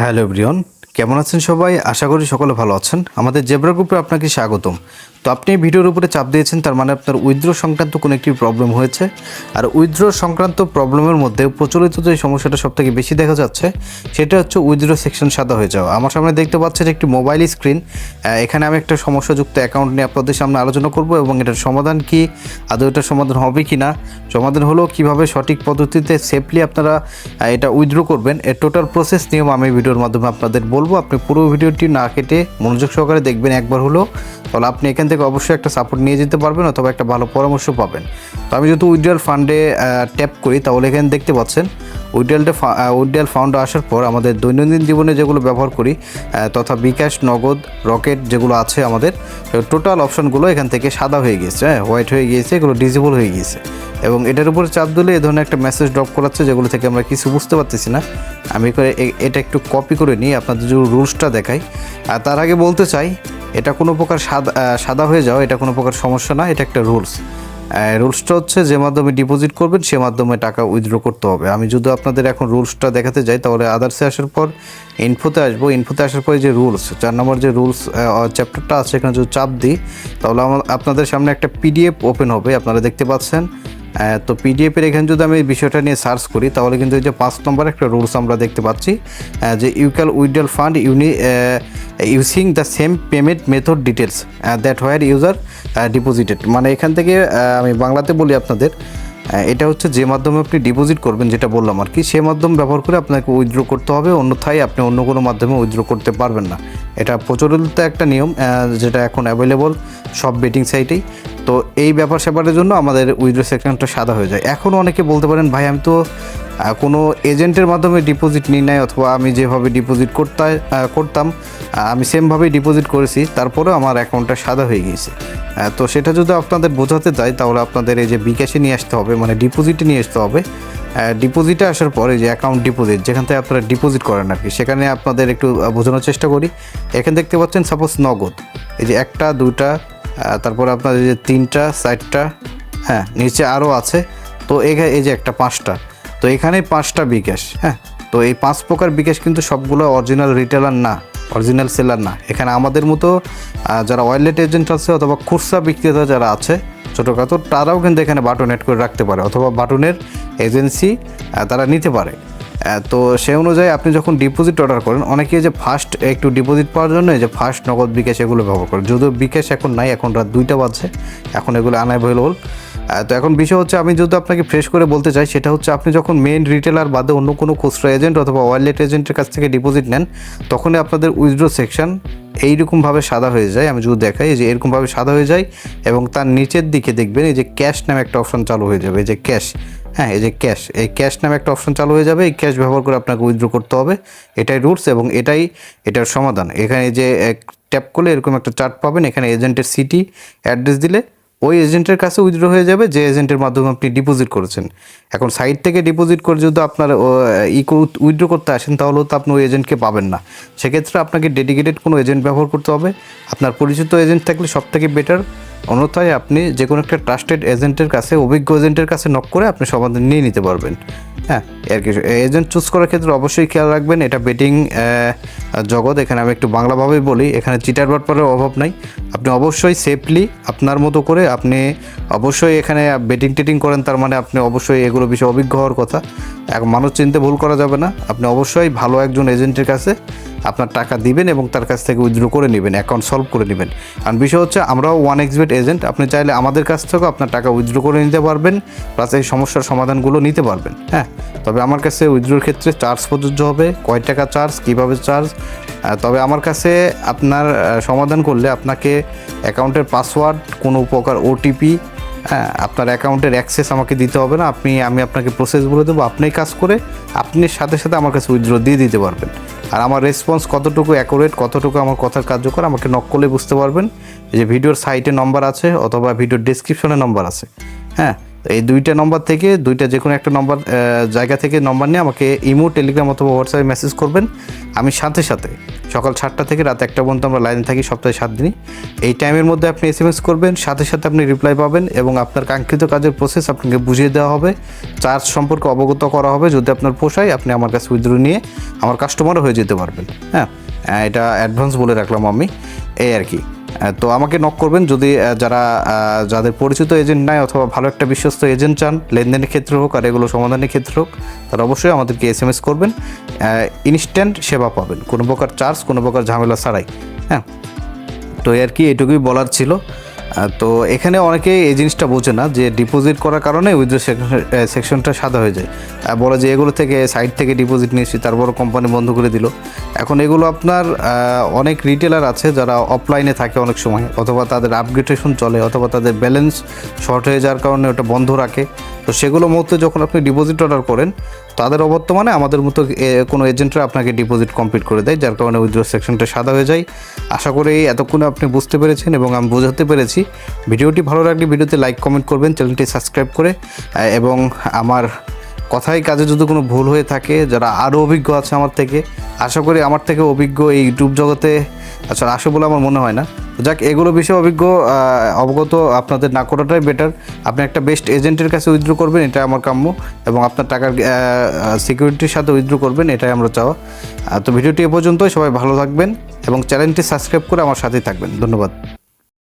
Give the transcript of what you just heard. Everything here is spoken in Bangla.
হ্যালো এভরিওন কেমন আছেন সবাই? আশা করি সকলে ভালো আছেন। আমাদের জেব্রা গ্রুপে আপনাকে স্বাগতম। তো আপনি ভিডিওর উপরে চাপ দিয়েছেন, তার মানে আপনার উইথড্র সংক্রান্ত কোনো একটি প্রবলেম হয়েছে। আর উইথড্র সংক্রান্ত প্রবলেমের মধ্যে প্রচলিত যে সমস্যাটা সবথেকে বেশি দেখা যাচ্ছে, সেটা হচ্ছে উইথড্র সেকশন সাদা হয়ে যাওয়া। আমার সামনে দেখতে পাচ্ছেন একটি মোবাইল স্ক্রিন। এখানে আমি একটা সমস্যাযুক্ত অ্যাকাউন্ট নিয়ে আপনাদের সামনে আলোচনা করব এবং এটার সমাধান কি, আদৌ এটার সমাধান হবে কি না সমাধান হলো কীভাবে সঠিক পদ্ধতিতে সেফলি আপনারা এটা উইথড্র করবেন। এর টোটাল প্রসেস নিয়ম আমি ভিডিওর মাধ্যমে আপনাদের বলব। আপনি পুরো ভিডিওটি না কেটে মনোযোগ সহকারে দেখবেন একবার হলো। তাহলে আপনি এখান থেকে অবশ্যই একটা সাপোর্ট নিয়ে যেতে পারবেন অথবা একটা ভালো পরামর্শ পাবেন। তো আমি যেহেতু উইড্রাল ফান্ডে ট্যাপ করি, তাহলে এখানে দেখতে পাচ্ছেন উইড্রালটা উইড্রাল ফান্ড আসার পর আমাদের দৈনন্দিন জীবনে যেগুলো ব্যবহার করি তথা বিকাশ, নগদ, রকেট যেগুলো আছে আমাদের টোটাল অপশনগুলো এখান থেকে সাদা হয়ে গিয়েছে হ্যাঁ হোয়াইট হয়ে গিয়েছে, এগুলো ডিজেবল হয়ে গিয়েছে। এবং এটার উপরে চাপ দিলে এ ধরনের একটা মেসেজ ড্রপ করাচ্ছে যেগুলো থেকে আমরা কিছু বুঝতে পারতেছি না। আমি করে এটা একটু কপি করে নিই, আপনাদের যে রুলসটা দেখাই। আর তার আগে বলতে চাই, এটা কোনো প্রকার সাদা সাদা হয়ে যাওয়া এটা কোনো প্রকার সমস্যা না, এটা একটা রুলস রুলসটা হচ্ছে যে মাধ্যমে ডিপোজিট করবেন, সে মাধ্যমে টাকা উইথড্র করতে হবে। আমি যদি আপনাদের এখন রুলসটা দেখাতে যাই, তাহলে আদার্সে আসার পর ইনফোতে আসব। ইনফোতে আসার পরে যে রুলস, চার নম্বর যে রুলস চ্যাপ্টারটা আছে, এখানে যদি চাপ দিই, তাহলে আমার, আপনাদের সামনে একটা পিডিএফ ওপেন হবে, আপনারা দেখতে পাচ্ছেন। তো পিডিএফের এখানে যদি আমি বিষয়টা নিয়ে সার্চ করি, তাহলে কিন্তু এই যে পাঁচ নম্বর একটা রুলস আমরা দেখতে পাচ্ছি যে you can withdrawal fund only using the same payment method details that where user deposited মানে এখান থেকে আমি বাংলাতে বলি আপনাদের এটা হচ্ছে যে মাধ্যমে আপনি ডিপোজিট করবেন যেটা বললাম আর কি, সে মাধ্যম ব্যবহার করে আপনাকে উইথড্র করতে হবে, অন্যথায় আপনি অন্য কোনো মাধ্যমে উইথড্র করতে পারবেন না। এটা প্রচলিত একটা নিয়ম যেটা এখন অ্যাভেলেবল সব বেটিং সাইটেই তো এই ব্যাপার স্যাপারের জন্য আমাদের উইথড্র সেকশনটা সাদা হয়ে যায়। এখনও অনেকে বলতে পারেন ভাই আমি তো কোনো এজেন্টের মাধ্যমে ডিপোজিট নিই নাই অথবা আমি যেভাবে ডিপোজিট করতে করতাম আমি সেমভাবেই ডিপোজিট করেছি তারপরেও আমার অ্যাকাউন্টটা সাদা হয়ে গিয়েছে। তো সেটা যদি আপনাদের বোঝাতে চাই তাহলে আপনাদের এই যে বিকাশে নিয়ে আসতে হবে মানে ডিপোজিটে নিয়ে আসতে হবে। ডিপোজিটে আসার পরে যে অ্যাকাউন্ট ডিপোজিট যেখান থেকে আপনারা ডিপোজিট করেন আর কি সেখানে আপনাদের একটু বোঝানোর চেষ্টা করি। এখানে দেখতে পাচ্ছেন সাপোজ নগদ এই যে একটা আহ, তারপরে আপনার এই যে তিনটা, চারটা হ্যাঁ নিচে আরও আছে। তো এখানে এই যে একটা পাঁচটা। তো এখানে পাঁচটা বিকাশ হ্যাঁ? তো এই পাঁচ প্রকার বিকাশ কিন্তু সবগুলো অরিজিনাল রিটেলার না অরিজিনাল সেলার না। এখানে আমাদের মতো যারা ওয়াইলেট এজেন্ট আছে অথবা খুচরা বিক্রেতা যারা আছে, ছোটোখাটো, তারাও কিন্তু এখানে বাটন এড করে রাখতে পারে অথবা বাটনের এজেন্সি তারা নিতে পারে। তো সে অনুযায়ী আপনি যখন ডিপোজিট অর্ডার করেন অনেকে যে ফার্স্ট একটু ডিপোজিট পাওয়ার জন্য যে ফার্স্ট নগদ বিকাশ এগুলো ব্যবহার করেন যদিও বিকাশ এখন নাই, এখন রাত দুইটা বাজছে, এখন এগুলো আনঅ্যাভেলেবল তো এখন বিষয় হচ্ছে আমি যদি আপনাকে ফ্রেশ করে বলতে চাই, সেটা হচ্ছে আপনি যখন মেন রিটেলার বাদে অন্য কোনো খুচরা এজেন্ট অথবা ওয়ালেট এজেন্টের কাছ থেকে ডিপোজিট নেন, তখনই আপনাদের উইথড্র সেকশন এইরকমভাবে সাদা হয়ে যায়। আমি যদি দেখাই যে এরকমভাবে সাদা হয়ে যায় এবং তার নিচের দিকে দেখবেন, এই যে ক্যাশ নামে একটা অপশন চালু হয়ে যাবে, এই যে ক্যাশ হ্যাঁ এই যে ক্যাশ এই ক্যাশ নামে একটা অপশন চালু হয়ে যাবে, এই ক্যাশ ব্যবহার করে আপনাকে উইথড্র করতে হবে। এটাই রুটস এবং এটাই, এটার সমাধান। এখানে যে ট্যাপ করলে এরকম একটা চার্ট পাবেন, এখানে এজেন্টের সিটি অ্যাড্রেস দিলে ওই এজেন্টের কাছে উইথড্র হয়ে যাবে, যে এজেন্টের মাধ্যমে আপনি ডিপোজিট করেছেন। এখন সাইট থেকে ডিপোজিট করে যদি আপনার ই উইথড্র করতে আসেন, তাহলে তো আপনি ওই এজেন্টকে পাবেন না। সেক্ষেত্রে আপনাকে ডেডিকেটেড কোনো এজেন্ট ব্যবহার করতে হবে। আপনার পরিচিত এজেন্ট থাকলে সব থেকে বেটার অন্যথায় আপনি যে কোনো একটা ট্রাস্টেড এজেন্টের কাছে, অভিজ্ঞ এজেন্টের কাছে নক করে আপনি সমাধান নিয়ে নিতে পারবেন। হ্যাঁ আর কিছু এজেন্ট চুজ করার ক্ষেত্রে অবশ্যই খেয়াল রাখবেন, এটা বেটিং জগৎ। এখানে আমি একটু বাংলাভাবেই বলি, এখানে চিটার বাটপারের অভাব নাই। আপনি অবশ্যই সেফলি আপনার মতো করে আপনি অবশ্যই এখানে বেটিং টেটিং করেন, তার মানে আপনি অবশ্যই এগুলো বিষয়ে অভিজ্ঞ হওয়ার কথা। এক মানুষ চিনতে ভুল করা যাবে না। আপনি অবশ্যই ভালো একজন এজেন্টের কাছে আপনার টাকা দিবেন এবং তার কাছ থেকে উইথড্র করে নেবেন অ্যাকাউন্ট সলভ করে নেবেন। কারণ বিষয় হচ্ছে, আমরাও ওয়ান এক্সবেট এজেন্ট আপনি চাইলে আমাদের কাছ থেকেও আপনার টাকা উইথড্র করে নিতে পারবেন প্লাস এই সমস্যার সমাধানগুলো নিতে পারবেন হ্যাঁ? তবে আমার কাছে উইথড্রোর ক্ষেত্রে চার্জ প্রযোজ্য হবে, কয় টাকা চার্জ কীভাবে চার্জ তবে আমার কাছে আপনার সমাধান করলে আপনাকে অ্যাকাউন্টের পাসওয়ার্ড কোনো প্রকার ওটিপি হ্যাঁ আপনার অ্যাকাউন্টের অ্যাক্সেস আমাকে দিতে হবে না। আপনি, আমি আপনাকে প্রসেস বলে দেবো আপনি কাজ করে, আপনি সাথে সাথে আমার কাছে উইথড্র দিয়ে দিতে পারবেন। আর আমার রেসপন্স কতটুকু অ্যাকুরেট কতটুকু আমার কথার কার্যকর, আমাকে নক করলে বুঝতে পারবেন। যে ভিডিওর সাইটে নম্বর আছে, অথবা ভিডিওর ডিসক্রিপশনে নম্বর আছে। হ্যাঁ এই দুইটা নম্বর থেকে, দুইটা যে কোনো একটা নম্বর জায়গা থেকে নম্বর নিয়ে আমাকে ইমো টেলিগ্রাম অথবা হোয়াটসঅ্যাপে মেসেজ করবেন। আমি সাথে সাথে সকাল সাতটা থেকে রাত একটা পর্যন্ত আমরা লাইনে থাকি সপ্তাহে সাত দিনই। এই টাইমের মধ্যে আপনি এস এম এস করবেন, সাথে সাথে আপনি রিপ্লাই পাবেন এবং আপনার কাঙ্ক্ষিত কাজের প্রসেস আপনাকে বুঝিয়ে দেওয়া হবে। চার্জ সম্পর্কে অবগত করা হবে, যদি আপনার পোষায় আপনি আমার কাছে উইথড্র নিয়ে আমার কাস্টমারও হয়ে যেতে পারবেন। হ্যাঁ এটা অ্যাডভান্স বলে রাখলাম আমি। এই আর কি। তো আমাকে নক করবেন যদি যারা যাদের পরিচিত এজেন্ট নাই অথবা ভালো একটা বিশ্বস্ত এজেন্ট চান, লেনদেনের ক্ষেত্রে হোক আর এগুলো সমাধানের ক্ষেত্রে হোক তারা অবশ্যই আমাদেরকে এস এম এস করবেন ইনস্ট্যান্ট সেবা পাবেন। কোনো প্রকার চার্জ কোনো প্রকার ঝামেলা ছাড়াই। হ্যাঁ? তো আর কি এটুকুই বলার ছিল। তো এখানে অনেকে এই জিনিসটা বোঝে না যে ডিপোজিট করার কারণে উইথড্র সেকশনটা সাদা হয়ে যায়। বলে যে এগুলো থেকে সাইড থেকে ডিপোজিট নিয়েছি তারপর কোম্পানি বন্ধ করে দিল। এখন এগুলো আপনার অনেক রিটেলার আছে যারা অফলাইনে থাকে অনেক সময়, অথবা তাদের আপগ্রেডেশন চলে, অথবা তাদের ব্যালেন্স শর্ট হয়ে যাওয়ার কারণে ওটা বন্ধ রাখে। তো সেগুলো মধ্যে যখন আপনি ডিপোজিট অর্ডার করেন তাদের অবর্তমানে আমাদের মতো কোনো এজেন্টরা আপনাকে ডিপোজিট কমপ্লিট করে দেয়, যার কারণে উইথড্র সেকশনটা সাদা হয়ে যায়। আশা করি এতক্ষণে আপনি বুঝতে পেরেছেন এবং আমি বোঝাতে পেরেছি। ভিডিওটি ভালো লাগলে ভিডিওতে লাইক কমেন্ট করবেন চ্যানেলটি সাবস্ক্রাইব করে এবং আমার কথাই কাজে যদি কোনো ভুল হয়ে থাকে, যারা আরও অভিজ্ঞ আছে আমার থেকে, আশা করি আমার থেকে অভিজ্ঞ এই ইউটিউব জগতে আসলে আসে বলে আমার মনে হয় না। যাক, এগুলো বিষয়ে অভিজ্ঞ অবগত আপনাদের না করাটাই বেটার আপনি একটা বেস্ট এজেন্টের কাছে উইথড্র করবেন এটা আমার কাম্য, এবং আপনার টাকার সিকিউরিটির সাথে উইথড্র করবেন, এটাই আমরা চাওয়া। তো ভিডিওটি এ পর্যন্তই, সবাই ভালো থাকবেন, এবং চ্যানেলটি সাবস্ক্রাইব করে আমার সাথেই থাকবেন। ধন্যবাদ।